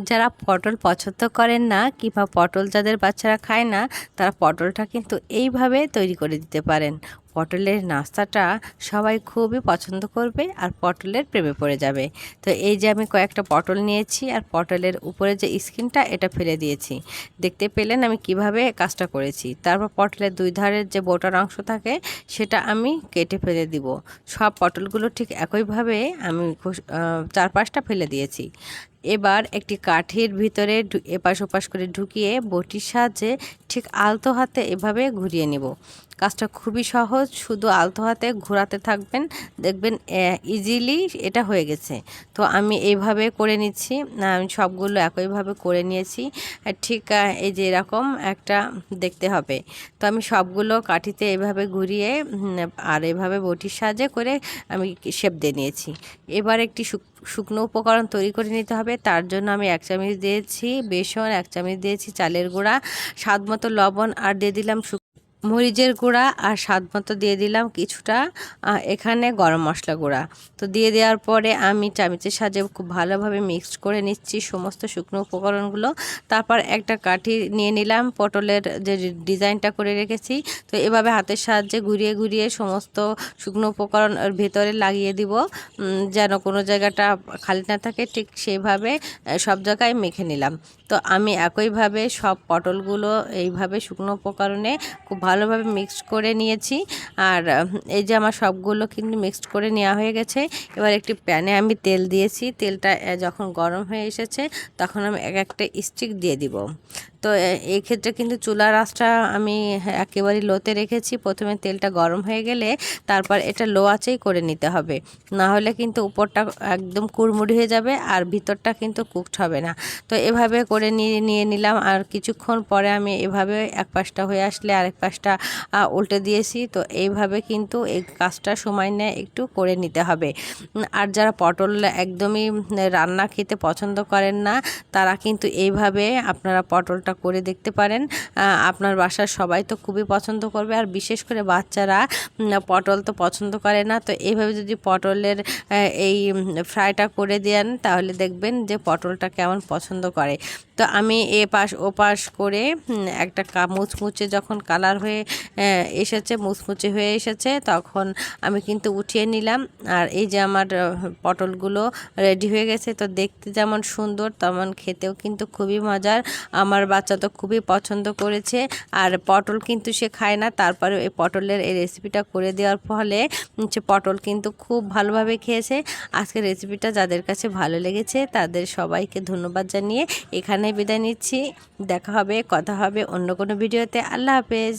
যারা পটল পছন্দ করেন না কিংবা পটল যাদের বাচ্চারা খায় না তারা পটলটা কিন্তু এইভাবে তৈরি করে দিতে পারেন। পটলের নাস্তাটা সবাই খুবই পছন্দ করবে আর পটলের প্রেমে পড়ে যাবে। তো এই যে আমি কয়েকটা পটল নিয়েছি আর পটলের উপরে যে স্কিনটা এটা ফেলে দিয়েছি। দেখতে পেলেন আমি কীভাবে কাজটা করেছি। তারপর পটলের দুই ধারের যে বোটার অংশ থাকে সেটা আমি কেটে ফেলে দিব। সব পটলগুলো ঠিক একইভাবে আমি খুশ- আহ, চার পাঁচটা ফেলে দিয়েছি। এবার একটি কাঠির ভিতরে এপাশ ওপাশ করে ঢুকিয়ে বটির সাহায্যে ঠিক আলতো হাতে এভাবে ঘুরিয়ে নেব। কাজটা খুবই সহজ, শুধু আলতো হাতে ঘোরাতে থাকবেন, দেখবেন ইজিলি এটা হয়ে গেছে। তো আমি এইভাবে করে নিচ্ছি আমি সবগুলো একইভাবে করে নিয়েছি। ঠিক এই যে এরকম একটা দেখতে হবে। তো আমি সবগুলো কাঠিতে এভাবে ঘুরিয়ে আর এভাবে বটির সাহায্যে করে আমি শেপ দিয়ে নিয়েছি। এবার একটি শুকনো উপকরণ তৈরি করে নিতে হবে। তার জন্য আমি এক চামচ দিয়েছি বেসন, এক চামচ দিয়েছি চালের গুঁড়া, স্বাদ মতো লবণ, আর দিয়ে দিলাম মরিচের গুঁড়া আর স্বাদ মতো দিয়ে দিলাম কিছুটা এখানে গরম মশলা গুঁড়া। তো দিয়ে দেওয়ার পরে আমি চামচের সাহায্যে খুব ভালোভাবে মিক্সড করে নিচ্ছি সমস্ত শুকনো উপকরণগুলো। তারপর একটা কাঠি নিয়ে নিলাম, পটলের যে ডিজাইনটা করে রেখেছি। তো এভাবে হাতের সাহায্যে ঘুরিয়ে ঘুরিয়ে সমস্ত শুকনো উপকরণ ওর ভেতরে লাগিয়ে দিব যেন কোনো জায়গাটা খালি না থাকে, ঠিক সেইভাবে সব জায়গায় মেখে নিলাম। তো আমি একইভাবে সব পটলগুলো এইভাবে শুকনো উপকরণে খুব ভালোভাবে মিক্সড করে নিয়েছি। আর এই যে আমার সবগুলো কিন্তু মিক্সড করে নেওয়া হয়ে গেছে, এবার একটি প্যানে আমি তেল দিয়েছি। তেলটা যখন গরম হয়ে এসেছে, তখন আমি এক একটা স্টিক দিয়ে দিব। তো, এ- এই ক্ষেত্রে কিন্তু চুলার আঁচটা আমি একেবারে লোতে রেখেছি। প্রথমে তেলটা গরম হয়ে গেলে তারপর এটা লো আঁচেই করে নিতে হবে। না হলে কিন্তু উপরটা একদম কুড়মুড়ি হয়ে যাবে আর ভিতরটা কিন্তু কুকড হবে না। তো, এভাবে করে নিয়ে নিয়ে নিলাম। আর কিছুক্ষণ পরে আমি এভাবে এক পাশটা হয়ে আসলে আরেক পাশটা উল্টে দিয়েছি। তো, এইভাবে কিন্তু এই কাজটা সময় নেয় একটু করে নিতে হবে। আর যারা পটল একদমই রান্না খেতে পছন্দ করেন না, তারা কিন্তু এইভাবে আপনারা পটলটা করে দেখতে পারেন। আপনার বাসার সবাই তো খুবই পছন্দ করবে। আর বিশেষ করে বাচ্চারা পটল তো পছন্দ করে না। তো এইভাবে যদি পটলের এই ফ্রাইটা করে দেন, তাহলে দেখবেন যে পটলটা কেমন পছন্দ করে। তো আমি এ পাশ, ও পাশ করে একটা মুচমুচে যখন কালার হয়ে এসেছে, মুচমুচে হয়ে এসেছে, তখন আমি কিন্তু উঠিয়ে নিলাম। আর এই যে আমার পটলগুলো রেডি হয়ে গেছে। তো দেখতে যেমন সুন্দর, তেমন খেতেও কিন্তু খুবই মজার। আমার বাচ্চা তো খুবই পছন্দ করেছে। আর পটল কিন্তু সে খায় না। তারপরে এই পটলের এই রেসিপিটা করে দেওয়ার ফলে সে পটল কিন্তু খুব ভালোভাবে খেয়েছে। আজকে রেসিপিটা যাদের কাছে ভালো লেগেছে তাদের সবাইকে ধন্যবাদ জানিয়ে এখানে বিদায় নিচ্ছি। দেখা হবে, কথা হবে অন্য কোনো ভিডিওতে আল্লাহ হাফেজ।